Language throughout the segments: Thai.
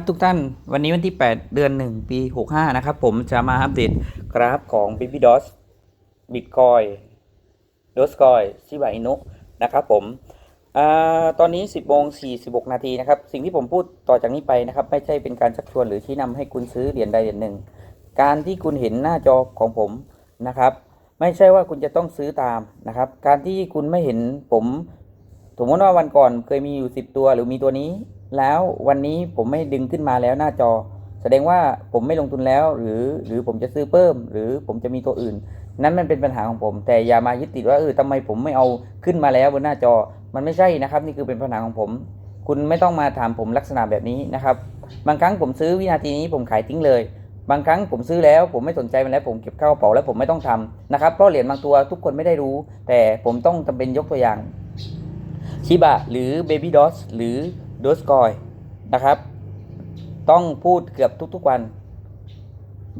ครับทุกท่านวันนี้วันที่ 8 เดือน 1 ปี 65 นะครับ ผมจะมาอัปเดตกราฟของ b a b y d o s Bitcoin d o s c o i n ชิบะอินุนะครับผมอตอนนี้ 10โมง46 นาทีนะครับ สิ่งที่ผมพูดต่อจากนี้ไปนะครับ ไม่ใช่เป็นการชักชวนหรือชี้นำให้คุณซื้อเหรียญใดเหรียญหนึ่ง การที่คุณเห็นหน้าจอของผมนะครับ ไม่ใช่ว่าคุณจะต้องซื้อตามนะครับ การที่คุณไม่เห็นผมสมมติว่าวันก่อนเคยมีอยู่ 10 ตัวหรือมีตัวนี้ แล้ววันนี้ผมไม่ดึงขึ้นมาแล้วหน้าจอ แสดงว่าผมไม่ลงทุนแล้ว หรือหรือผมจะซื้อเพิ่ม หรือผมจะมีตัวอื่น นั้นมันเป็นปัญหาของผม แต่อย่ามายึดติดว่าเออทำไมผมไม่เอาขึ้นมาแล้วบนหน้าจอ มันไม่ใช่นะครับ นี่คือเป็นปัญหาของผม คุณไม่ต้องมาถามผมลักษณะแบบนี้นะครับ บางครั้งผมซื้อวินาทีนี้ผมขายทิ้งเลยบางครั้งผมซื้อแล้วผมไม่สนใจมันแล้วผมเก็บเข้ากระเป๋าแล้วผมไม่ต้องทำนะครับเพราะเหรียญบางตัวทุกคนไม่ได้รู้ แต่ผมต้องจำเป็นยกตัวอย่างชิบะหรือ Baby d o s หรือ d o s c o i นะครับ ต้องพูดเกือบทุกๆวัน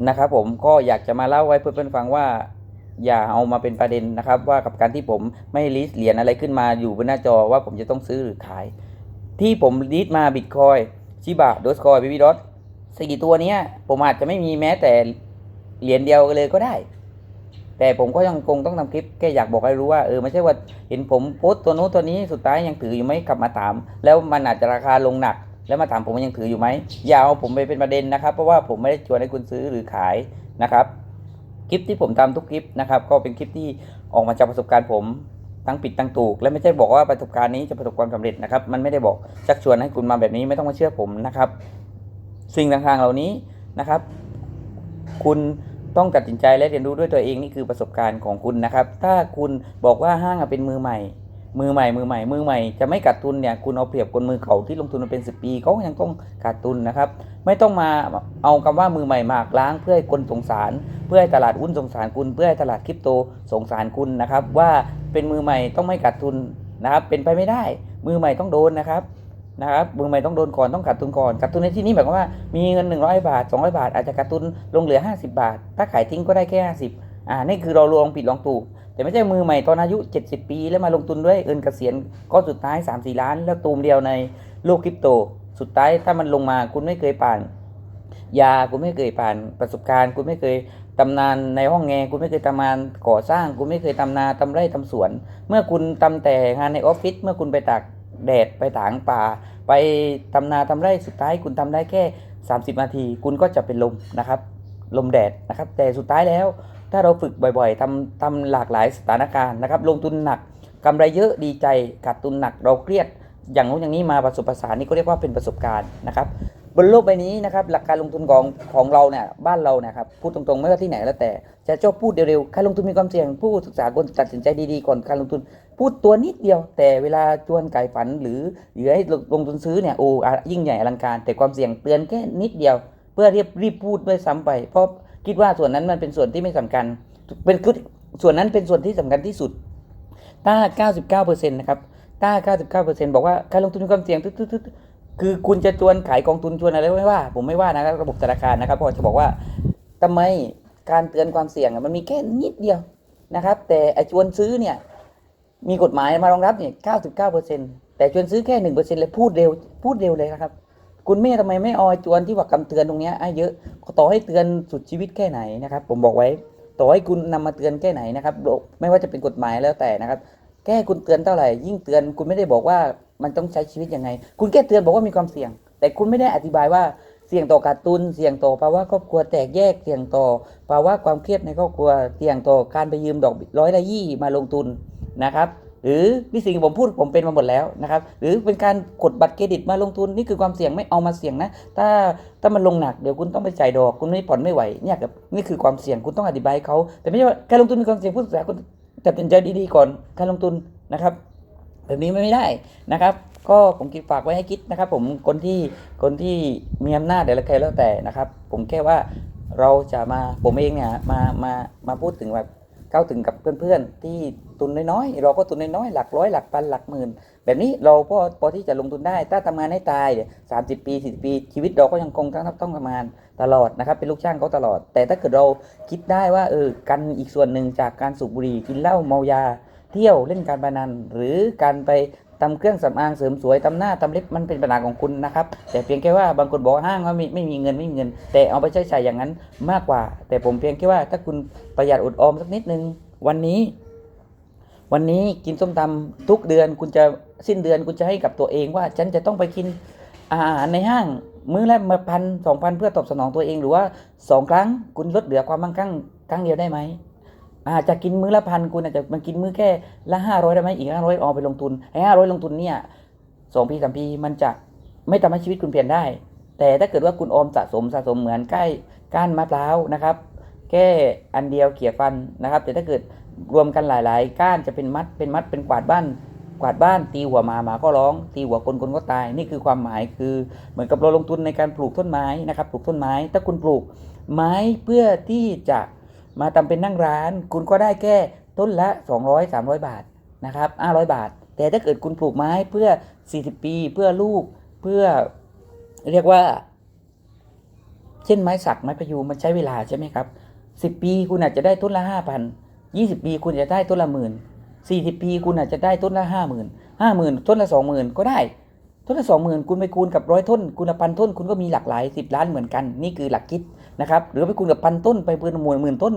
นะครับ ผมก็อยากจะมาเล่าไว้เพื่อนๆฟังว่า อย่าเอามาเป็นประเด็นนะครับ ว่ากับการที่ผมไม่ลิสต์เหรียญอะไรขึ้นมาอยู่บนหน้าจอว่าผมจะต้องซื้อหรือขาย ที่ผมลิสต์มา Bitcoin ชิบะ d o s c o i Baby d o s สี่ตัวนี้ผมอาจจะไม่มีแม้แต่เหรียญเดียวเลยก็ได้ แต่ผมก็ยังคงต้องทำคลิปแค่อยากบอกให้รู้ว่าเออไม่ใช่ว่าเห็นผมโพสต์ตัวโน้นตัวนี้สุดท้ายยังถืออยู่ไหมกลับมาถาม แล้วมันอาจจะราคาลงหนัก แล้วมาถามผมว่ายังถืออยู่ไหมอย่าเอาผมไปเป็นประเด็นนะครับ เพราะว่าผมไม่ได้ชวนให้คุณซื้อหรือขายนะครับคลิปที่ผมทำทุกคลิปนะครับ ก็เป็นคลิปที่ออกมาจากประสบการณ์ผมทั้งผิดทั้งถูก และไม่ใช่บอกว่าประสบการณ์นี้จะประสบความสำเร็จนะครับ มันไม่ได้บอกชักชวนให้คุณมาแบบนี้ไม่ต้องมาเชื่อผมนะครับ สิ่งต่างๆเหล่านี้นะครับ คุณ ต้องตัดสินใจและเรียนรู้ด้วยตัวเองนี่คือประสบการณ์ของคุณนะครับ ถ้าคุณบอกว่าห้างเป็นมือใหม่ มือใหม่ มือใหม่ มือใหม่ จะไม่ขาดทุนเนี่ยคุณเอาเปรียบคนมือเก่าที่ลงทุนมาเป็น 10 ปีเขาก็ยังต้องขาดทุนนะครับ ไม่ต้องมาเอาคำว่ามือใหม่มากล้างเพื่อให้คนสงสาร เพื่อให้ตลาดหุ้นสงสารคุณ เพื่อให้ตลาดคริปโตสงสารคุณนะครับ ว่าเป็นมือใหม่ต้องไม่ขาดทุนนะครับ เป็นไปไม่ได้ มือใหม่ต้องโดนนะครับ นะครับมือใหม่ต้องโดนก่อนต้องขาดทุนก่อนขาดทุนในที่นี้หมายความว่ามีเงิน 100 บาท 200 บาท อาจจะขาดทุนลงเหลือ 50 บาท ถ้าขายทิ้งก็ได้แค่ 50อ่านี่คือเราลองผิดลองถูกแต่ไม่ใช่มือใหม่ตอนอายุ 70 ปี แล้วมาลงทุนด้วยเงินเกษียณก็สุดท้าย 3-4 ล้าน แล้วตูมเดียวในโลกคริปโต สุดท้ายถ้ามันลงมาคุณไม่เคยผ่าน ยาคุณไม่เคยผ่านประสบการณ์ คุณไม่เคยตำนานในห้องแงคุณไม่เคยทำงานก่อสร้าง คุณไม่เคยทำนาทำไร่ทำสวน เมื่อคุณทำแต่งานในออฟฟิศเมื่อคุณไปตาก แดดไปถางป่า ไปทำนาทำไร่สุดท้ายคุณทำได้แค่ 30 นาที คุณก็จะเป็นลมนะครับ ลมแดดนะครับ แต่สุดท้ายแล้ว ถ้าเราฝึกบ่อยๆทำทำหลากหลายสถานการณ์นะครับ ลงทุนหนักกำไรเยอะดีใจขาดทุนหนักเราเครียด อย่างนู้นอย่างนี้มาประสบประสานนี่ก็เรียกว่าเป็นประสบการณ์นะครับบนโลกใบนี้นะครับหลักการลงทุนของของเราเนี่ยบ้านเราเนี่ยครับพูดตรงๆไม่ว่าที่ไหนแล้วแต่จะชอบพูดเร็วๆการลงทุนมีความเสี่ยงผู้ศึกษาควรตัดสินใจดีๆก่อนการลงทุน พูดตัวนิดเดียว แต่เวลาชวนไก่ฝันหรือหรือให้ลงทุนซื้อเนี่ยโอ้ยิ่งใหญ่อลังการ แต่ความเสี่ยงเตือนแค่นิดเดียว เพื่อเรียบรีบพูดด้วยซ้ำไป เพราะคิดว่าส่วนนั้นมันเป็นส่วนที่ไม่สำคัญ เป็นส่วนนั้นเป็นส่วนที่สำคัญที่สุดถ้า 99%นะครับถ้า 99%บอกว่าการลงทุนมีความเสี่ยงตึ๊ดๆคือคุณจะชวนขายกองทุนชวนอะไรไม่ว่า ผมไม่ว่านะครับระบบธนาคารนะครับเพราะจะบอกว่าทำไมการเตือนความเสี่ยงมันมีแค่นิดเดียวนะครับ แต่ไอชวนซื้อเนี่ย มีกฎหมายมารองรับเนี่ย99%แต่ชวนซื้อแค่1%เลยพูดเร็วพูดเร็วเลยนะครับ คุณแม่ทำไมไม่ออ้จวนที่ว่าคำเตือนตรงนี้ให้เยอะต่อให้เตือนสุดชีวิตแค่ไหนนะครับ ผมบอกไว้ ต่อให้คุณนำมาเตือนแค่ไหนนะครับไม่ว่าจะเป็นกฎหมายแล้วแต่นะครับ แค่คุณเตือนเท่าไหร่ ยิ่งเตือนคุณไม่ได้บอกว่ามันต้องใช้ชีวิตยังไง คุณแค่เตือนบอกว่ามีความเสี่ยง แต่คุณไม่ได้อธิบายว่าเสี่ยงต่อขาดทุน เสี่ยงต่อภาวะครอบครัวแตกแยก เสี่ยงต่อภาวะความเครียดในครอบครัว เสี่ยงต่อการไปยืมดอกร้อยละยี่มาลงทุน นะครับหรือนี่สิ่งที่ผมพูดผมเป็นมาหมดแล้วนะครับหรือเป็นการกดบัตรเครดิตมาลงทุนนี่คือความเสี่ยงไม่เอามาเสี่ยงนะ ถ้าถ้ามันลงหนักเดี๋ยวคุณต้องไปจ่ายดอกคุณไม่ผ่อนไม่ไหวเนี่ยครับนี่คือความเสี่ยงคุณต้องอธิบายเขาแต่ไม่ใช่ว่าการลงทุนมีความเสี่ยงผู้ศึกษาคุณตัดสินใจดีๆก่อนการลงทุนนะครับ แบบนี้ไม่ได้นะครับ ก็ผมคิดฝากไว้ให้คิดนะครับ ผมคนที่คนที่มีอำนาจหรืออะไรแล้วแต่นะครับ ผมแค่ว่าเราจะมาผมเองเนี่ยมามามาพูดถึงแบบ เข้าถึงกับเพื่อนๆ ที่ทุนน้อยๆ เราก็ทุนน้อยๆ หลักร้อยหลักพันหลักหมื่น แบบนี้เราพอพอที่จะลงทุนได้ ถ้าทำงานให้ตายเนี่ยสามสิบปีสี่ปี ชีวิตเราก็ยังคงต้องต้องทำงานตลอดนะครับ เป็นลูกจ้างเขาตลอด แต่ถ้าเกิดเราคิดได้ว่าเออกันอีกส่วนหนึ่งจากการสูบบุหรี่กินเหล้าเมายา เที่ยวเล่นการพนันหรือการไป ทำเครื่องสำอางเสริมสวยทำหน้าทำเล็บมันเป็นปัญหาของคุณนะครับ แต่เพียงแค่ว่าบางคนบอกห้างว่าไม่ไม่มีเงินไม่มีเงิน แต่เอาไปใช้จ่ายอย่างนั้นมากกว่า แต่ผมเพียงแค่ว่าถ้าคุณประหยัดอดออมสักนิดนึงวันนี้ วันนี้กินส้มตำทุกเดือนคุณจะสิ้นเดือนคุณจะให้กับตัวเองว่าฉันจะต้องไปกินอาหารในห้างมื้อละมาพันสองพันเพื่อตอบสนองตัวเองหรือว่าสองครั้งคุณลดเหลือความมั่งคั่งครั้งเดียวได้ไหม อาจจะกินมื้อละพันคุณอาจจะมากินมื้อแค่ละห้าร้อยได้ไหมอีกห้าร้อยเอาไปลงทุนไอ้ห้าร้อยลงทุนเนี่ยสองปีสามปีมันจะไม่ทำให้ชีวิตคุณเปลี่ยนได้ แต่ถ้าเกิดว่าคุณออมสะสมสะสมเหมือนใกล้ก้านมะพร้าวนะครับแค่อันเดียวเขี่ยฟันนะครับ แต่ถ้าเกิดรวมกันหลาย ๆ ก้านจะเป็นมัดเป็นมัดเป็นกวาดบ้านกวาดบ้านตีหัวหมาหมาก็ร้องตีหัวคนคนก็ตาย นี่คือความหมายคือเหมือนกับเราลงทุนในการปลูกต้นไม้นะครับ ปลูกต้นไม้ ถ้าคุณปลูกไม้เพื่อที่จะ มาทำเป็นนั่งร้าน คุณก็ได้แค่ต้นละ 200 300 บาทนะครับ500 บาท แต่ถ้าเกิดคุณปลูกไม้เพื่อ 40 ปีเพื่อลูกเพื่อเรียกว่า เช่นไม้สักไม้พะยูมันใช้เวลาใช่ไหมครับสิบปีคุณอาจจะได้ต้นละห้าพันยี่สิบปีคุณจะได้ต้นละหมื่นสี่สิบปีคุณอาจจะได้ต้นละห้าหมื่นห้าหมื่นต้นละสองหมื่นก็ได้ต้นละสองหมื่นคุณไปคูณกับร้อยต้น คุณพันต้น คุณก็มีหลากหลายสิบล้านเหมือนกัน นี่คือหลักคิด นะครับหรือไปคูณกับพันต้นไปป็นหมื่นหมื่นต้น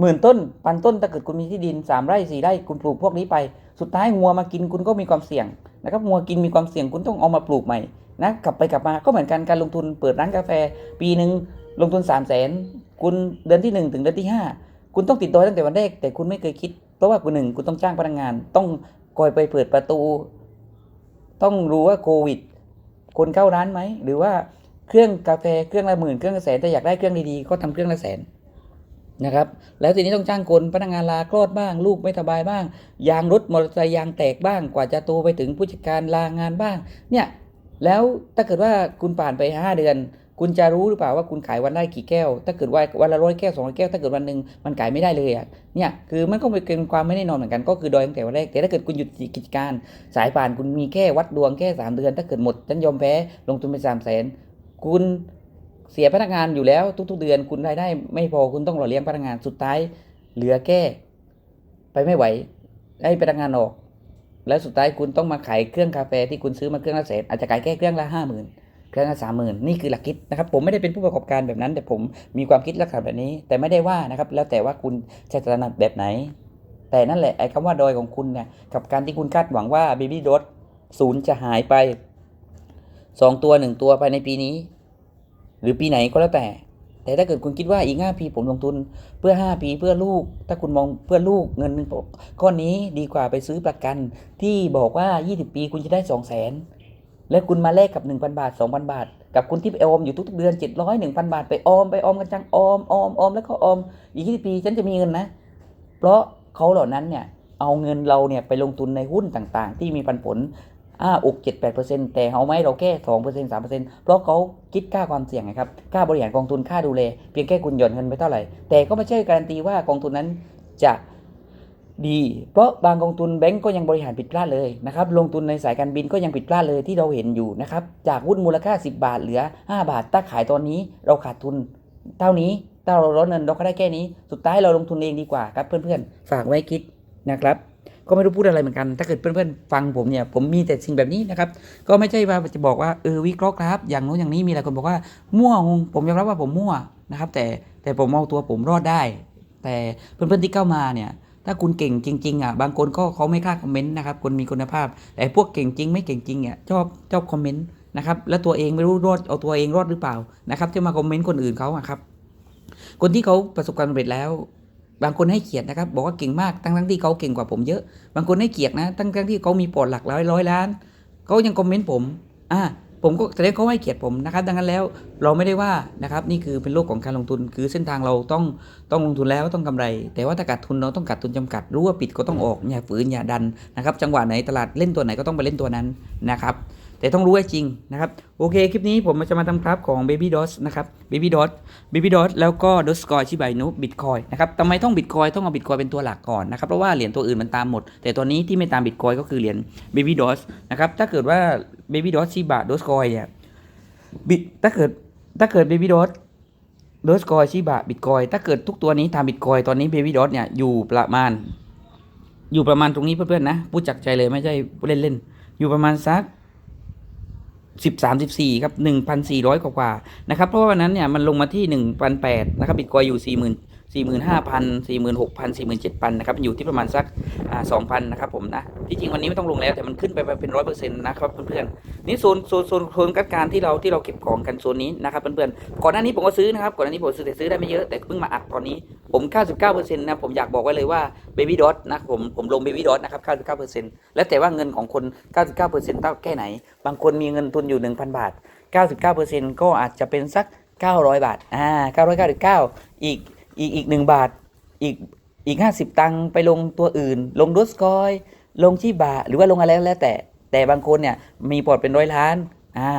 หมื่นต้นพันต้นถ้าเกิดคุณมีที่ดินสามไร่สี่ไร่คุณปลูกพวกนี้ไป สุดท้ายงัวมากินคุณก็มีความเสี่ยงนะครับงัวกินมีความเสี่ยงคุณต้องเอามาปลูกใหม่นะกลับไปกลับมาก็เหมือนกันการลงทุนเปิดร้านกาแฟ ปีหนึ่งลงทุน 3 0 0แสนคุณเดือนที่ 1 ถึงเดือนที่ 5 คุณต้องติดดอยตั้งแต่วันแรกแต่คุณไม่เคยคิด เพราะว่าคุณหนึ่งคุณต้องจ้างพนักงาน ต้องคอยไปเปิดประตู ต้องรู้ว่าโควิด คนเข้าร้านไหมหรือว่า เครื่องกาแฟเครื่องละหมื่นเครื่องละแสนแต่อยากได้เครื่องดีๆก็ทำเครื่องละแสนนะครับแล้วทีนี้ต้องจ้างคนพนักงานลาคลอดบ้าง ลูกไม่สบายบ้าง ยางรถมอเตอร์ไซค์ยางแตกบ้างกว่าจะโตไปถึงผู้จัดการลางานบ้าง เนี่ยแล้วถ้าเกิดว่าคุณผ่านไป 5 เดือน คุณจะรู้หรือเปล่าว่าคุณขายวันได้กี่แก้ว ถ้าเกิดว่าวันละร้อยแก้วสองร้อยแก้วถ้าเกิดวันหนึ่งมันขายไม่ได้เลยอะเนี่ยคือมันก็เป็นความไม่แน่นอนเหมือนกัน ก็คือดอยตั้งแต่วันแรกแต่ถ้าเกิดคุณหยุดกิจการ สายป่านคุณมีแค่วัดดวงแค่สามเดือน ถ้าเกิดหมดฉันยอมแพ้ลงทุนไปสามแสน คุณเสียพนักงานอยู่แล้วทุก ๆ เดือน คุณรายได้ไม่พอคุณต้องหล่อเลี้ยงพนักงานสุดท้ายเหลือแค่ไปไม่ไหวให้พนักงานออก แล้วสุดท้ายคุณต้องมาขายเครื่องกาแฟที่คุณซื้อมาเครื่องละแสนอาจจะขายแค่เครื่องละห้าหมื่นเครื่องละสามหมื่นนี่คือหลักคิดนะครับ ผมไม่ได้เป็นผู้ประกอบการแบบนั้น แต่ผมมีความคิดลักษณะแบบนี้ แต่ไม่ได้ว่านะครับ แล้วแต่ว่าคุณจะถนัดแบบไหน แต่นั่นแหละไอ้คำว่าดอยของคุณเนี่ยกับการที่คุณคาดหวังว่าเบบี้ด t ศูนย์จะหายไปสองตัวหนึ่งตัวภายในปีนี้ หรือปีไหนก็แล้วแต่ แต่ถ้าเกิดคุณคิดว่าอีกห้าปีผมลงทุนเพื่อห้าปีเพื่อลูก ถ้าคุณมองเพื่อลูกเงินหนึ่งก้อนนี้ดีกว่าไปซื้อประกัน ที่บอกว่า 20 ปีคุณจะได้ 2 0 0 0 0นแล้วคุณมาแลกกับ 1,000 บาท 2,000 บาท กับคุณที่ไปออมอยู่ทุกๆเดือน 700 1,000 บาทไปออมไปออมกันจังออมออมออมแล้วก็ออมอีก 20 ปีฉันจะมีเงินนะ เพราะเขาเหล่านั้นเนี่ยเอาเงินเราเนี่ยไปลงทุนในหุ้นต่างๆ ที่มีปันผล อ่าอกเจ็ดแปดเปอร์เซ็นต์แต่เขาไม่เราแค่สองเปอร์เซ็นต์สามเปอร์เซ็นต์เพราะเขาคิดค่าความเสี่ยงนะครับค่าบริหารกองทุนค่าดูแลเพียงแค่คุณหย่อนเงินไปเท่าไหร่ แต่ก็ไม่ใช่การันตีว่ากองทุนนั้นจะดี เพราะบางกองทุนแบงก์ก็ยังบริหารผิดพลาดเลยนะครับลงทุนในสายการบินก็ยังผิดพลาดเลยที่เราเห็นอยู่นะครับจากหุ้นมูลค่า 10 บาทเหลือ 5 บาทถ้าขายตอนนี้เราขาดทุน เท่านี้ถ้าเราลดเงินเราก็ได้แค่นี้ สุดท้ายเราลงทุนเองดีกว่าครับเพื่อนๆ ฝากไว้คิดนะครับ ก็ไม่รู้พูดอะไรเหมือนกัน ถ้าเกิดเพื่อนๆฟังผมเนี่ย ผมมีแต่สิ่งแบบนี้นะครับ ก็ไม่ใช่ว่าจะบอกว่าเออวิเคราะห์ครับ อย่างโน้นอย่างนี้มีหลายคนบอกว่ามั่วผมยอมรับว่าผมมั่วนะครับ แต่แต่ผมเอาตัวผมรอดได้ แต่เพื่อนๆที่เข้ามาเนี่ย ถ้าคุณเก่งจริงๆอะบางคนก็เขาไม่กล้าคอมเมนต์นะครับคนมีคุณภาพ แต่พวกเก่งจริงไม่เก่งจริงเนี่ยชอบชอบคอมเมนต์นะครับแล้วตัวเองไม่รู้รอดเอาตัวเองรอดหรือเปล่านะครับที่มาคอมเมนต์คนอื่นเขาอะครับคนที่เขาประสบความสำเร็จแล้ว บางคนให้เกียรตินะครับ บอกว่าเก่งมากทั้งทั้งที่เขาเก่งกว่าผมเยอะ บางคนให้เกียรตินะทั้งทั้งที่เขามีปอดหลักร้อยร้อยล้านเขายังคอมเมนต์ผมอ่าผมก็แสดงเขาให้เกียรติผมนะครับ ดังนั้นแล้วเราไม่ได้ว่านะครับนี่คือเป็นโลกของการลงทุนคือเส้นทางเราต้องต้องลงทุนแล้วต้องกำไร แต่ว่าถ้าขาดทุนเราต้องขาดทุนจำกัดรู้ว่าปิดก็ต้องออกอย่าฝืนอย่าดันนะครับ จังหวะไหนตลาดเล่นตัวไหนก็ต้องไปเล่นตัวนั้นนะครับ แต่ต้องรู้ให้จริงนะครับ โอเค คลิปนี้ผมจะมาทำครับของ Baby d o s นะครับ Baby d o s Baby d o s แล้วก็ d o s c o i ชิบายนุบิตคอยนะครับทำไมต้องบิตคอยต้องเอาบิตคอยเป็นตัวหลักก่อนนะครับ เพราะว่าเหรียญตัวอื่นมันตามหมด แต่ตัวนี้ที่ไม่ตามบิตคอยก็คือเหรียญ Baby d o s นะครับ ถ้าเกิดว่า Baby d o s ชิบะ d o s c o i เนี่ยบิตถ้าเกิดถ้าเกิด Baby d o s ดอสคอยชิบะบิตคอยถ้าเกิดทุกตัวนี้ตามบิตคอยตอนนี้ Baby d o s เนี่ยอยู่ประมาณ อยู่ประมาณตรงนี้เพื่อนๆนะพูดจากใจเลยไม่ใช่เล่นๆอยู่ประมาณสัก สิบสามสิบสี่ครับหนึ่งพันสี่ร้อยกว่าๆนะครับ เพราะว่าวันนั้นเนี่ยมันลงมาที่หนึ่งพันแปดนะครับบิตคอยอยู่สี่หมื่น สี่หมื่นห้าพันสี่หมื่นหกพันสี่หมื่นเจ็ดพันนะครับอยู่ที่ประมาณสักอ่าสองพันนะครับผมนะที่จริงวันนี้ไม่ต้องลงแล้วแต่มันขึ้นไปเป็นร้อยเปอร์เซ็นต์นะครับเพื่อนๆนี่โซนโซนโซนโซนการการที่เราที่เราเก็บของกันโซนนี้นะครับเพื่อนๆก่อนหน้านี้ผมก็ซื้อนะครับก่อนหน้านี้ผมซื้อแต่ซื้อได้ไม่เยอะแต่เพิ่งมาอัดตอนนี้ผม 99%นะผมอยากบอกไว้เลยว่า Baby Dot นะผมผมลง Baby Dot นะครับ 99%แล้วแต่ว่าเงินของคน 99%เท่าแค่ไหน บางคนมีเงินทุนอยู่ 1,000 บาท 99%ก็อาจจะเป็นสัก 900 บาทอ่า999 อีก อีกอีก1บาทอีกอีก50ตังค์ไปลงตัวอื่น ลงดสกอย ลงชีบาหรือว่าลงอะไรก็แล้วแต่ แต่บางคนเนี่ยมีปอดเป็นร้อยล้านอ่า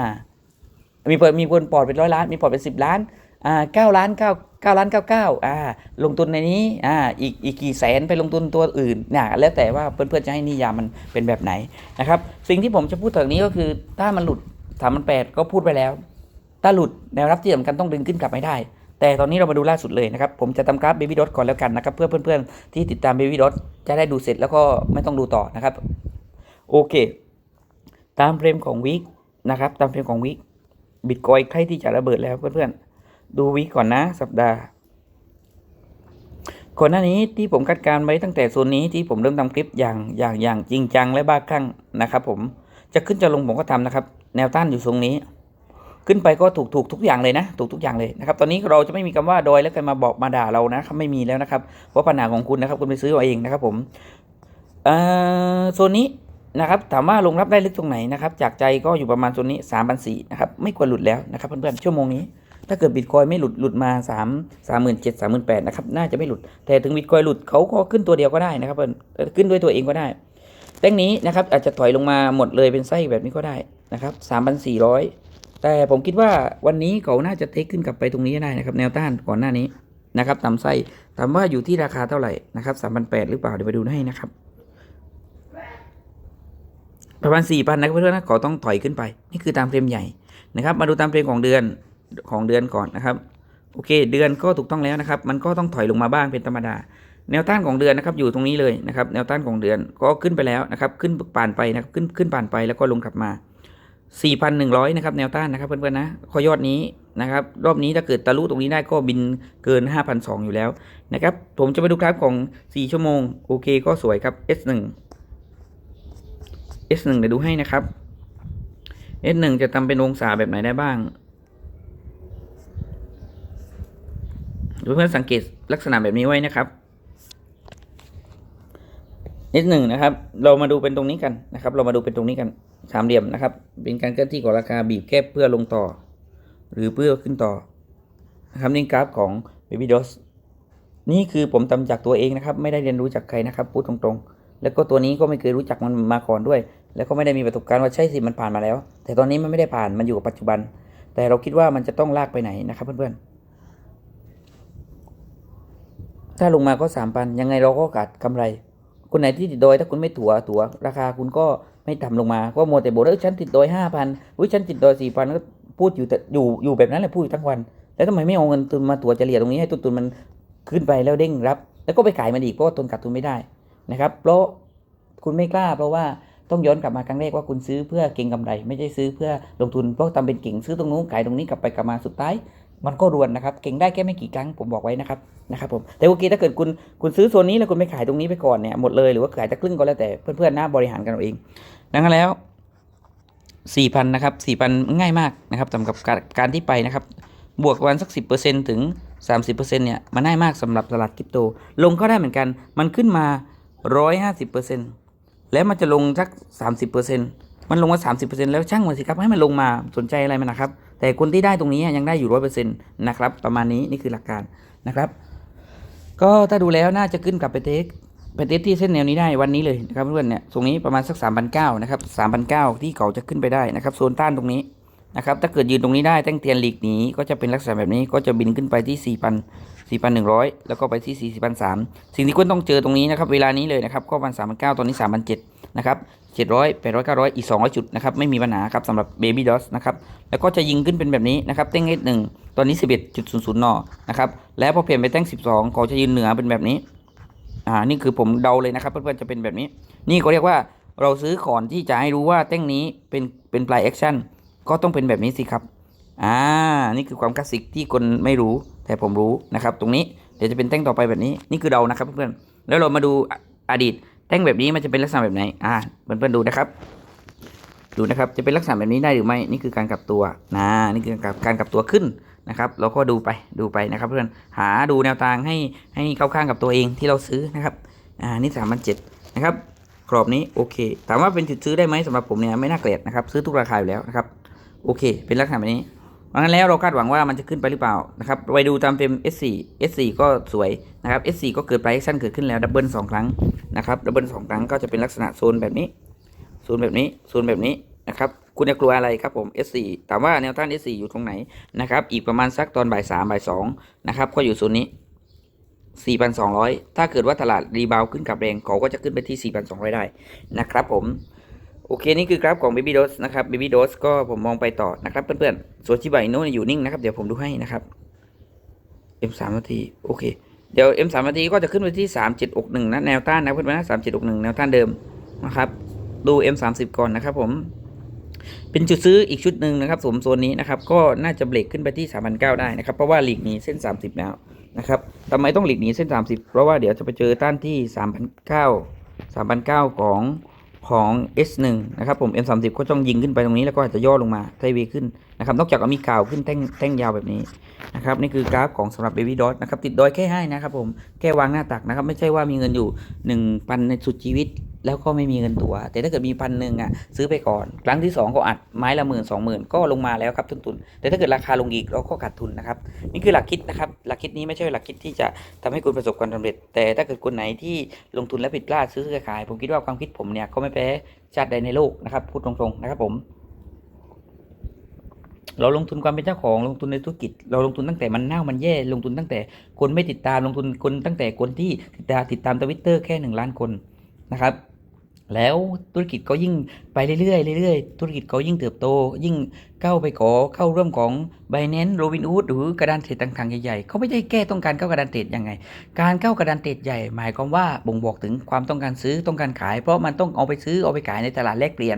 มีปิดมีคนปอดเป็นร้อยล้าน มีปอดเป็นสิบล้านอ่าเก้าล้านเก้าเก้าล้านเก้าเก้าอ่าลงทุนในนี้อ่าอีกอีกกี่แสนไปลงทุนตัวอื่นเนี่ยแล้วแต่ว่าเพื่อนๆจะให้นิยามมันเป็นแบบไหนนะครับสิ่งที่ผมจะพูดถึงนี้ก็คือถ้ามันหลุดสามมันแปดก็พูดไปแล้ว ถ้าหลุดแนวรับที่สำคัญต้องดึงขึ้นกลับไม่ได้ แต่ตอนนี้เรามาดูล่าสุดเลยนะครับ ผมจะทำกราฟ Baby Dot ก่อนแล้วกันนะครับ เพื่อเพื่อนๆ ที่ติดตาม Baby Dot จะได้ดูเสร็จแล้วก็ไม่ต้องดูต่อนะครับ โอเค ตามเฟรมของวิกนะครับ ตามเฟรมของวิกบิตคอยใกล้ที่จะระเบิดแล้วเพื่อนๆ ดูวิกก่อนนะ สัปดาห์ก่อนหน้านี้ที่ผมคาดการไว้ตั้งแต่โซนนี้ที่ผมเริ่มทำคลิปอย่างอย่างอย่างจริงจังและบ้าคลั่งนะครับ ผมจะขึ้นจะลงผมก็ทำนะครับ แนวต้านอยู่ตรงนี้ ขึ้นไปก็ถูกถูกทุกอย่างเลยนะถูกทุกอย่างเลยนะครับตอนนี้เราจะไม่มีคำว่าดอยแล้วกันมาบอกมาด่าเรานะครับไม่มีแล้วนะครับเพราะปัญหาของคุณนะครับคุณไปซื้อเอาเองนะครับผมเอ่อโซนนี้นะครับถามว่าลงรับได้ลึกตรงไหนนะครับจากใจก็อยู่ประมาณโซนนี้3 4 0 0นสี่ครับไม่ควรหลุดแล้วนะครับเพื่อนๆชั่วโมงนี้ ถ้าเกิดบิตคอยไม่หลุดหลุดมา 3 3 7 0 0 0 3 8 0 0นะครับน่าจะไม่หลุด แต่ถึงบิตคอยหลุดเขาก็ขึ้นตัวเดียวก็ได้นะครับเพื่อนขึ้นด้วยตัวเองก็ได้แท่งนี้นะครับอาจจะถอยลงมาหมดเลยเป็นไส้แบบนี้ก็ได้นะครับ3,400 แต่ผมคิดว่าวันนี้เขาน่าจะเทคขึ้นกลับไปตรงนี้ได้นะครับ แนวต้านก่อนหน้านี้นะครับต่ำไส้ถามว่าอยู่ที่ราคาเท่าไหร่นะครับ3,800หรือเปล่าเดี๋ยวไปดูให้นะครับ ประมาณ4,000นะครับเพื่อนๆนะขอต้องถอยขึ้นไป นี่คือตามเฟรมใหญ่นะครับ มาดูตามเฟรมของเดือนของเดือนก่อนนะครับ โอเค เดือนก็ถูกต้องแล้วนะครับ มันก็ต้องถอยลงมาบ้างเป็นธรรมดา แนวต้านของเดือนนะครับอยู่ตรงนี้เลยนะครับ แนวต้านของเดือนก็ขึ้นไปแล้วนะครับ ขึ้นผ่านไปนะครับขึ้นขึ้นผ่านไปแล้วก็ลงกลับมา 4,100 นะครับ แนวต้านนะครับเพื่อนๆนะข้อยอดนี้นะครับ รอบนี้ถ้าเกิดทะลุตรงนี้ได้ก็บินเกิน 5,200 อยู่แล้วนะครับ ผมจะไปดูกราฟของ 4 ชั่วโมง โอเคก็สวยครับ S1 S1 เดี๋ยวดูให้นะครับ S1 จะทำเป็นองศาแบบไหนได้บ้างเพื่อนๆสังเกตลักษณะแบบนี้ไว้นะครับ S1 นะครับ เรามาดูเป็นตรงนี้กันนะครับ เรามาดูเป็นตรงนี้กัน สามเหลี่ยมนะครับ เป็นการเคลื่อนที่ของราคาบีบแคบเพื่อลงต่อ หรือเพื่อขึ้นต่อนะครับนี่กราฟของ Baby Dos นี่คือผมทำจากตัวเองนะครับ ไม่ได้เรียนรู้จากใครนะครับพูดตรงๆ แล้วก็ตัวนี้ก็ไม่เคยรู้จักมันมาก่อนด้วย แล้วก็ไม่ได้มีประสบการณ์ว่าใช่สิมันผ่านมาแล้ว แต่ตอนนี้มันไม่ได้ผ่านมันอยู่กับปัจจุบัน แต่เราคิดว่ามันจะต้องลากไปไหนนะครับเพื่อนๆถ้าลงมาก็สามพันยังไงเราก็กัดกำไร คนไหนที่ติดดอยถ้าคุณไม่ถัวถัวราคาคุณก็ไม่ต่ำลงมา ก็โมแต่บอกว่าเอ้ยฉันติดดอยห้าพันอุ้ยฉันติดดอยสี่พันก็พูดอยู่แต่อยู่อยู่แบบนั้นแหละพูดอยู่ทั้งวัน แล้วทำไมไม่เอาเงินทุนมาถัวเฉลี่ยตรงนี้ให้ต้นทุนมันขึ้นไปแล้วเด้งรับ แล้วก็ไปขายมันอีกเพราะว่าตนขาดทุนไม่ได้นะครับ เพราะคุณไม่กล้าเพราะว่าต้องย้อนกลับมาครั้งแรกว่าคุณซื้อเพื่อเก็งกำไร ไม่ใช่ซื้อเพื่อลงทุนเพราะทำเป็นเก่งซื้อตรงนู้นขายตรงนี้กลับไปกลับมาสุดท้าย มันก็รวนนะครับ เก่งได้แค่ไม่กี่ครั้งผมบอกไว้นะครับนะครับผมแต่โอเคถ้าเกิดคุณคุณซื้อโซนนี้แล้วคุณไปขายตรงนี้ไปก่อนเนี่ยหมดเลยหรือว่าขายจะครึ่งก็แล้วแต่เพื่อนๆนะบริหารกันเอาเองดังนั้นแล้วสี่พันนะครับสี่พันง่ายมากนะครับสำหรับการการที่ไปนะครับ บวกวันสักสิบเปอร์เซ็นถึงสามสิบเปอร์เซ็นเนี่ยมันง่ายมากสำหรับตลาดคริปโต ลงก็ได้เหมือนกัน มันขึ้นมาร้อยห้าสิบเปอร์เซ็นแล้วมันจะลงสักสามสิบเปอร์เซ็นมันลงมาสามสิบเปอร์เซ็นแล้วช่างมันสิครับให้มันลงมาสนใจอะไรมันนะครับ แต่คนที่ได้ตรงนี้ยังได้อยู่ร้อยเปอร์เซ็นต์นะครับ ประมาณนี้นี่คือหลักการนะครับ ก็ถ้าดูแล้วน่าจะขึ้นกลับไปเทคไปเทคที่เส้นแนวนี้ได้วันนี้เลยนะครับเพื่อนเนี่ยตรงนี้ประมาณสัก3 0 0 9นะครับ3 0 0ที่เขาจะขึ้นไปได้นะครับโซนต้านตรงนี้นะครับถ้าเกิดยืนตรงนี้ได้แต้งเตียนหลีกหนีก็จะเป็นลักษณะแบบนี้ก็จะบินขึ้นไปที่ 4,000 4,100 แล้วก็ไปที่4,300สิ่งที่คุณต้องเจอตรงนี้นะครับ เวลานี้เลยนะครับก็ประมาณ3,900ตอนนี้3,700 นะครับ700 800 900 อีก 200 จุดนะครับไม่มีปัญหาครับสำหรับ Baby Dos นะครับแล้วก็จะยิงขึ้นเป็นแบบนี้นะครับเต้ง S1 ตอนนี้ 11.00นนะครับแล้วพอเปลี่ยนไปเต้ง 12เขาจะยืนเหนือเป็นแบบนี้อ่านี่คือผมเดาเลยนะครับเพื่อนๆจะเป็นแบบนี้ นี่เขาเรียกว่าเราซื้อก่อนที่จะให้รู้ว่าแท่งนี้เป็นเป็นปลายแอคชั่นก็ต้องเป็นแบบนี้สิครับอ่านี่คือความคลาสสิกที่คนไม่รู้แต่ผมรู้นะครับตรงนี้เดี๋ยวจะเป็นแท่งต่อไปแบบนี้นี่คือเรานะครับเพื่อนๆแล้วเรามาดูออดีต แท่งแบบนี้มันจะเป็นลักษณะแบบไหน อ่าเพื่อนๆดูนะครับ ดูนะครับ จะเป็นลักษณะแบบนี้ได้หรือไม่ นี่คือการกลับตัวนะนี่คือการการกลับตัวขึ้นนะครับ เราก็ดูไป ดูไปนะครับ เพื่อน หาดูแนวทางให้ให้เข้าข้างกับตัวเองที่เราซื้อนะครับ อ่า นี่สามพันเจ็ดนะครับ กรอบนี้โอเค ถามว่าเป็นจุดซื้อได้ไหมสำหรับผมเนี่ยไม่น่าเกลียดนะครับ ซื้อทุกราคาอยู่แล้วนะครับ โอเค เป็นลักษณะแบบนี้ เพราะงั้นแล้วเราคาดหวังว่ามันจะขึ้นไปหรือเปล่านะครับไปดูตามเต็ม S4 S4 ก็สวยนะครับ S4 ก็เกิด price action เกิดขึ้นแล้วดับเบิลสองครั้งนะครับดับเบิลสองครั้งก็จะเป็นลักษณะโซนแบบนี้โซนแบบนี้โซนแบบนี้นะครับคุณจะกลัวอะไรครับผม S4 ถามว่าแนวต้าน S4 อยู่ตรงไหนนะครับอีกประมาณสักตอนบ่ายสามบ่ายสองนะครับก็อยู่โซนนี้ 4,200 ถ้าเกิดว่าตลาดรีบาวขึ้นกับแรงเขาก็จะขึ้นไปที่ 4,200 ได้นะครับผม โอเค นี่คือกราฟของ Baby Dose นะครับ Baby Dose ก็ผมมองไปต่อนะครับเพื่อนๆส่วนชิบะอิโนะอยู่นิ่งนะครับ เดี๋ยวผมดูให้นะครับ M3 นาที โอเค เดี๋ยว M3 นาทีก็จะขึ้นไปที่ 3761 นะ แนวต้านนะเพื่อนๆนะ3761 แนวต้านเดิมนะครับ ดู M30 ก่อนนะครับผมเป็นจุดซื้ออีกชุดหนึ่งนะครับสมโซนนี้นะครับ ก็น่าจะเบรกขึ้นไปที่ 3,900 ได้นะครับ เพราะว่าหลีกหนีเส้น 30 แล้วนะครับทำไมต้องหลีกหนีเส้น 30 เพราะว่าเดี๋ยวจะไปเจอต้านที่ 3,900 3,900 ของ ของ S1 นะครับผม M30 ก็ต้องยิงขึ้นไปตรงนี้แล้วก็อาจจะย่อลงมาไทเวขึ้นนะครับนอกจากมีข่าวขึ้นแท่งแท่งยาวแบบนี้นะครับนี่คือกราฟของสำหรับ Baby Dot นะครับติดดอยแค่ให้นะครับผมแค่วางหน้าตักนะครับไม่ใช่ว่ามีเงินอยู่ 1,000 ในสุดชีวิต แล้วก็ไม่มีเงินตัว แต่ถ้าเกิดมีพันหนึ่งอะซื้อไปก่อน ครั้งที่ 2 ก็อัดไม้ละหมื่นสองหมื่นก็ลงมาแล้วครับต้นทุน แต่ถ้าเกิดราคาลงอีกเราก็ขาดทุนนะครับ นี่คือหลักคิดนะครับ หลักคิดนี้ไม่ใช่หลักคิดที่จะทำให้คุณประสบความสำเร็จ แต่ถ้าเกิดคนไหนที่ลงทุนและผิดพลาดซื้อขาย ผมคิดว่าความคิดผมเนี่ยก็ไม่แพ้ชาติใดในโลกนะครับพูดตรงๆนะครับผมเราลงทุนความเป็นเจ้าของลงทุนในธุรกิจ เราลงทุนตั้งแต่มันเน่ามันแย่ ลงทุนตั้งแต่คนไม่ติดตามลงทุนคนตั้งแต่คนที่ติดตามติดตามทวิตเตอร์แค่หนึ่งล้านคนนะครับ แล้วธุรกิจก็ยิ่งไปเรื่อยๆเรื่อยๆ ธุรกิจเขายิ่งเติบโต ยิ่งเข้าไปขอเข้าร่วมของ b i n a n c e Robinhood หรือกระดานเทรดต่างๆใหญ่ๆเขาไม่ได้แก้ต้องการเข้ากระดานเทรดยังไง การเข้ากระดานเทรดใหญ่ หมายความว่าบ่งบอกถึงความต้องการซื้อต้องการขาย เพราะมันต้องเอาไปซื้อเอาไปขายในตลาดแลกเปลี่ยน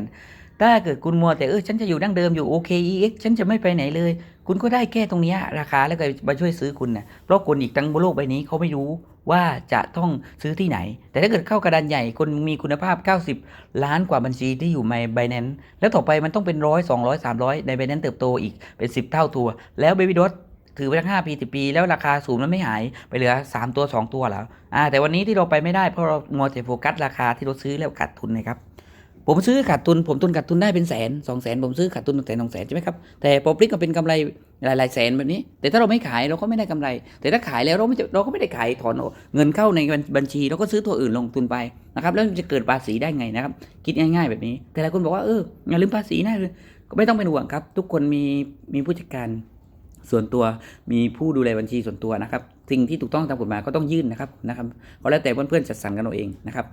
ถ้าเกิดคุณมัวแต่เออฉันจะอยู่ดั้งเดิมอยู่ OKEX ฉันจะไม่ไปไหนเลย คุณก็ได้แค่ตรงนี้ราคาแล้วก็มาช่วยซื้อคุณนะเพราะคนอีกทั้งบนโลกใบนี้เขาไม่รู้ว่าจะต้องซื้อที่ไหน แต่ถ้าเกิดเข้ากระดานใหญ่คนมีคุณภาพ 90 ล้านกว่าบัญชีที่อยู่ใน b บ n a n c e แล้วต่อไปมันต้องเป็นร้อยสองร้อยสามร้อยใน b บ n a n c e เติบโตอีกเป็น 10 เท่าตัว แล้ว Baby Dot ถือไปตั้งห้าปีสิปี แล้วราคาสูงแล้วไม่หายไปเหลือ 3 ตัว 2 ตัวแล้วอ่าแต่วันนี้ที่เราไปไม่ได้เพราะเรามัวแต่โฟกัสราคาที่เราซื้อแล้วขาดทุนนะครับ ผมซื้อขาดทุน ผมทุนขาดทุนได้เป็นแสนสองแสนผมซื้อขาดทุนแต่สองแสนใช่ไหมครับแต่พอพลิกมาเป็นกำไรหลายๆแสนแบบนี้ แต่ถ้าเราไม่ขายเราก็ไม่ได้กำไร แต่ถ้าขายแล้วเราไม่เราก็ไม่ได้ขายถอนเงินเข้าในบัญชีเราก็ซื้อตัวอื่นลงทุนไปนะครับแล้วมันจะเกิดภาษีได้ไงนะครับคิดง่าย ๆ แบบนี้ แต่หลายคนบอกว่าเอออย่าลืมภาษีนะก็ไม่ต้องเป็นห่วงครับ ทุกคนมีมีผู้จัดการส่วนตัวมีผู้ดูแลบัญชีส่วนตัวนะครับ สิ่งที่ถูกต้องตามกฎหมายก็ต้องยื่นนะครับนะครับก็แล้วแต่เพื่อนๆจัดสรรกันเอาเองนะครับ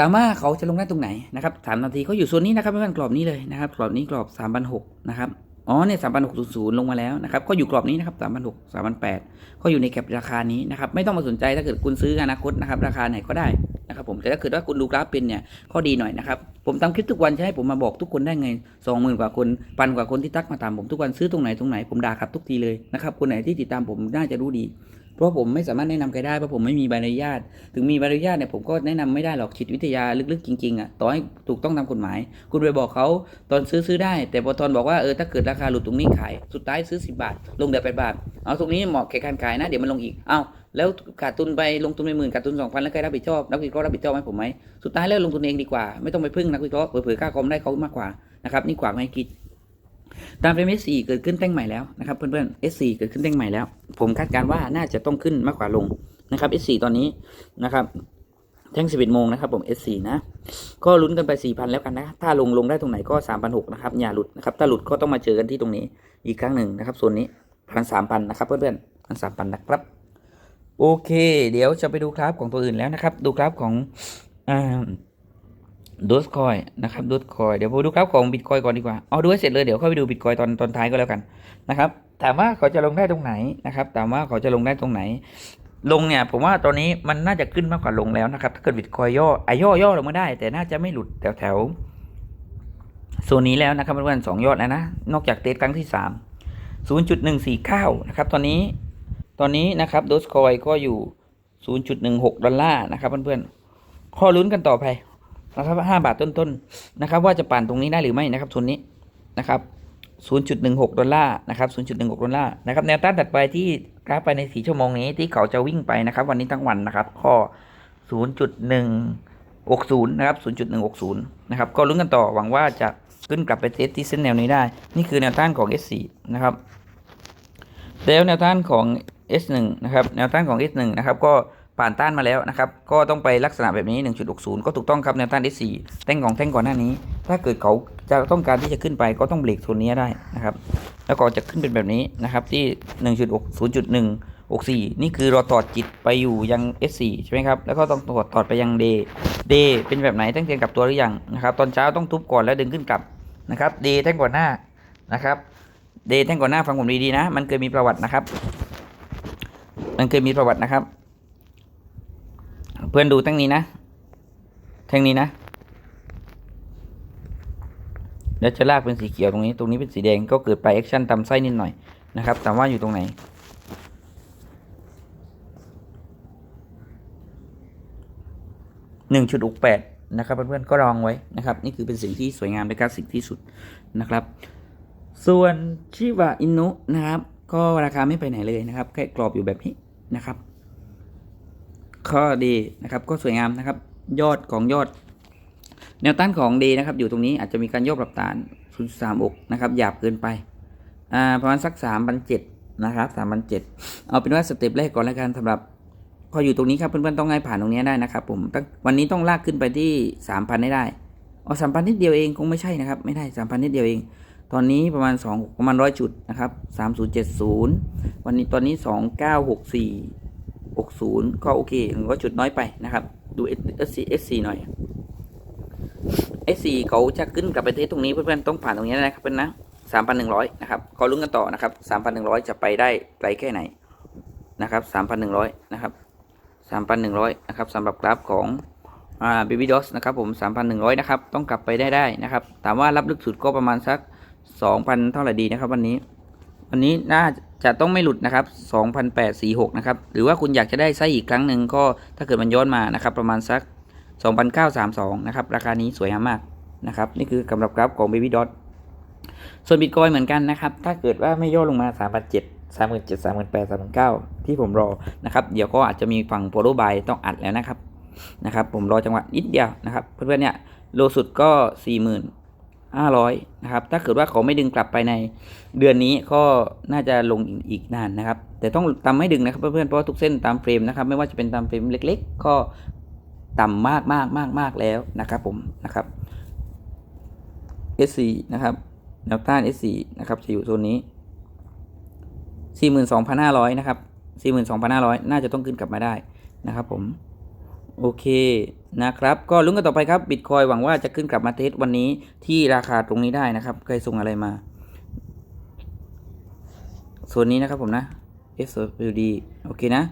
ถามว่าเขาจะลงได้ตรงไหนนะครับสามนาทีเขาอยู่โซนนี้นะครับเพื่อนๆกรอบนี้เลยนะครับกรอบนี้กรอบสามพันหกนะครับอ๋อเนี่ยสามพันหกศูนย์ลงมาแล้วนะครับก็อยู่กรอบนี้นะครับสามพันหกสามพันแปดก็อยู่ในแคปราคานี้นะครับไม่ต้องมาสนใจถ้าเกิดคุณซื้ออนาคตนะครับราคาไหนก็ได้นะครับผมแต่ถ้าเกิดว่าคุณดูกราฟเป็นเนี่ยข้อดีหน่อยนะครับผมทำคลิปทุกวันจะให้ผมมาบอกทุกคนได้ไงสองหมื่นกว่าคนพันกว่าคนที่ทักมาตามผมทุกวันซื้อตรงไหนตรงไหนผมด่าครับทุกทีเลยนะครับคนไหนที่ติดตามผมน่าจะรู้ดี เพราะผมไม่สามารถแนะนำใครได้เพราะผมไม่มีใบอนุญาต ถึงมีใบอนุญาตเนี่ยผมก็แนะนำไม่ได้หรอกจิตวิทยาลึกๆจริงๆอะต่อให้ถูกต้องตามกฎหมาย คุณไปบอกเขาตอนซื้อซื้อได้ แต่พอตอนบอกว่าเออถ้าเกิดราคาหลุดตรงนี้ขายสุดท้ายซื้อ 10 บาท ลงเดือแปดบาทเอาตรงนี้เหมาะแก่การขายนะเดี๋ยวมันลงอีกเอาแล้วขาดทุนไปลงทุนไปหมื่นขาดทุนสองพันแล้วใครรับผิดชอบนักวิเคราะห์รับผิดชอบให้ผมไหมสุดท้ายแล้วลงทุนเองดีกว่าไม่ต้องไปพึ่งนักวิเคราะห์เผื่อๆค่าคอมได้เขามากกว่านะครับนี่กว่าไม่คิด ตามเป็น S4 เกิดขึ้นแท่งใหม่แล้วนะครับเพื่อนๆ S4 เกิดขึ้นแท่งใหม่แล้ว ผมคาดการณ์ว่าน่าจะต้องขึ้นมากกว่าลงนะครับ S4 ตอนนี้นะครับแท่ง 11 โมงนะครับผม S4 นะ ก็ลุ้นกันไป 4,000 แล้วกันนะ ถ้าลงลงได้ตรงไหนก็ 3,600นะครับ อย่าหลุดนะครับ ถ้าหลุดก็ต้องมาเจอกันที่ตรงนี้ อีกครั้งหนึ่งนะครับส่วนนี้พันสามพันนะครับเพื่อนๆพันสามพันนะครับ โอเค เดี๋ยวจะไปดูกราฟของตัวอื่นแล้วนะครับ ดูกราฟของอ่า ดสคอยนะครับดสคอยเดี๋ยวผมดูครับของบิตคอยก่อนดีกว่าเอาดูให้เสร็จเลยเดี๋ยวค่อยไปดูบิตคอยตอนตอนท้ายก็แล้วกันนะครับถามว่าเขาจะลงได้ตรงไหนนะครับถามว่าเขาจะลงได้ตรงไหน ลงเนี่ยผมว่าตอนนี้มันน่าจะขึ้นมากกว่าลงแล้วนะครับถ้าเกิดบิตคอยย่อไอย่อย่อลงมาได้ แต่น่าจะไม่หลุดแถวแถวโซนนี้แล้วนะครับเพื่อนๆสองยอดแล้วนะนอกจากเทสครั้งที่สามศูนย์จุดหนึ่งสี่เก้านะครับตอนนี้ตอนนี้นะครับโดสคอยก็อยู่ศูนย์จุดหนึ่งหกดอลลาร์นะครับเพื่อนๆข้อลุ้นกันต่อไป นะครับห้าบาทต้นๆนะครับ ว่าจะปั่นตรงนี้ได้หรือไม่นะครับโซนนี้นะครับ0.16 ดอลลาร์นะครับ0.16 ดอลลาร์นะครับแนวต้านถัดไปที่กราฟไปใน 4 ชั่วโมงนี้ที่เขาจะวิ่งไปนะครับ วันนี้ทั้งวันนะครับข้อ 0.160 นะครับ 0.160 นะครับ ก็ลุ้นกันต่อหวังว่าจะขึ้นกลับไปเทสที่เส้นแนวนี้ได้ นี่คือแนวต้านของ S4 นะครับแล้วแนวต้านของ S1 นะครับ แนวต้านของ S1 นะครับก็ ผ่านต้านมาแล้วนะครับ ก็ต้องไปลักษณะแบบนี้ 1.60 ก็ถูกต้องครับแนวต้าน S4 แท่งของแท่งก่อนหน้านี้ ถ้าเกิดเขาจะต้องการที่จะขึ้นไปก็ต้องเบรกโซนนี้ได้นะครับ แล้วก็จะขึ้นเป็นแบบนี้นะครับที่1.0.164 นี่คือเราตอดจิตไปอยู่ยัง S4 ใช่ไหมครับ แล้วก็ต้องตอดตอดไปยัง D D เป็นแบบไหนแท่งเทียนกลับตัวหรือยังนะครับ ตอนเช้าต้องทุบก่อนแล้วดึงขึ้นกลับนะครับ D แท่งก่อนหน้านะครับ D แท่งก่อนหน้าฟังผมดีๆนะ มันเคยมีประวัตินะครับ มันเคยมีประวัตินะครับ เพื่อนดูแท่งนี้นะแท่งนี้นะเดี๋ยวจะลากเป็นสีเขียวตรงนี้ ตรงนี้เป็นสีแดงก็เกิดไปแอคชั่นตำไส้นิดหน่อยนะครับถามว่าอยู่ตรงไหน หนึ่งจุดกแปดนะครับเพื่อนๆก็ลองไว้นะครับ นี่คือเป็นสิ่งที่สวยงามและคลาสสิกที่สุดนะครับ ส่วนชิวะอินุนะครับ ก็ราคาไม่ไปไหนเลยนะครับ แค่กรอบอยู่แบบนี้นะครับ ข้อดีนะครับก็สวยงามนะครับ ยอดของยอด แนวต้านของดีนะครับ อยู่ตรงนี้อาจจะมีการโยกปรับฐาน0.3อกนะครับหยาบเกินไปอ่าประมาณสัก3,007นะครับ3,007เอาเป็นว่าสเต็ปแรกก่อนแล้วกันสำหรับพออยู่ตรงนี้ครับเพื่อนๆต้องให้ผ่านตรงนี้ได้นะครับผมวันนี้ต้องลากขึ้นไปที่ 3,000ให้ได้เอา3,000นิดเดียวเองคงไม่ใช่นะครับไม่ได้3,000นิดเดียวเอง ตอนนี้ประมาณ2ประมาณร้อยจุดนะครับ3070วันนี้ตอนนี้2964 60 ก็โอเคหรือว่าจุดน้อยไปนะครับ ดู SC SC หน่อย S4 เขาจะขึ้นกลับไปเทสตรงนี้เพื่อนๆต้องผ่านตรงนี้นะครับเพื่อนนะ3,100 นะครับก็ลุ้นกันต่อนะครับ 3,100 จะไปได้ไกลแค่ไหนนะครับ 3,100 นะครับ 3,100 นะครับสำหรับกราฟของอ่า Baby Dots นะครับผม 3,100 นะครับ ต้องกลับไปได้ได้นะครับ ถามว่ารับลึกสุดก็ประมาณสัก 2,000 เท่าไหร่ดีนะครับ วันนี้ วันนี้น่า จะต้องไม่หลุดนะครับ2,846นะครับ หรือว่าคุณอยากจะได้ไส้อีกครั้งหนึ่งก็ถ้าเกิดมันย้อนมานะครับ ประมาณสัก 2,932นะครับ ราคานี้สวยงามมากนะครับ นี่คือสำหรับกราฟของ Baby Dot ส่วนบิตคอยเหมือนกันนะครับ ถ้าเกิดว่าไม่ย่อลงมา 3,700 37,000 38,000 39,000ที่ผมรอนะครับ เดี๋ยวก็อาจจะมีฝั่งโพลบายต้องอัดแล้วนะครับ นะครับ ผมรอจังหวะนิดเดียวนะครับ เพื่อนๆเนี่ย โลสุดก็ 4 0 0 0 500นะครับ ถ้าเกิดว่าเขาไม่ดึงกลับไปในเดือนนี้ก็น่าจะลงอีกนานนะครับ แต่ต้องตามไม่ดึงนะครับเพื่อนๆ เพราะทุกเส้นตามเฟรมนะครับ ไม่ว่าจะเป็นตามเฟรมเล็ก ๆ ก็ต่ำมากมากมากมากแล้วนะครับผมนะครับ S4 นะครับแนวต้าน S4 นะครับจะอยู่โซนนี้ 42,500 นะครับ 42,500 น่าจะต้องขึ้นกลับมาได้นะครับผม โอเคนะครับ ก็ลุ้นกันต่อไปครับบิตคอยหวังว่าจะขึ้นกลับมาเทสวันนี้ที่ราคาตรงนี้ได้นะครับใครส่งอะไรมาส่วนนี้นะครับผมนะ SWD โอเคนะ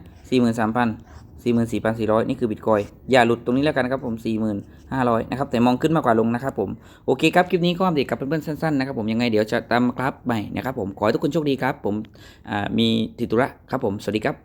43,000 44,400 นี่คือบิตคอยอย่าหลุดตรงนี้แล้วกันครับผม 4,500 นะครับ แต่มองขึ้นมากกว่าลงนะครับผม โอเคครับ คลิปนี้ก็อัปเดตกับเพื่อนๆสั้นๆนะครับผม ยังไงเดี๋ยวจะตามครับใหม่นะครับผม ขอให้ทุกคนโชคดีครับผมมีติตุระครับผม สวัสดีครับ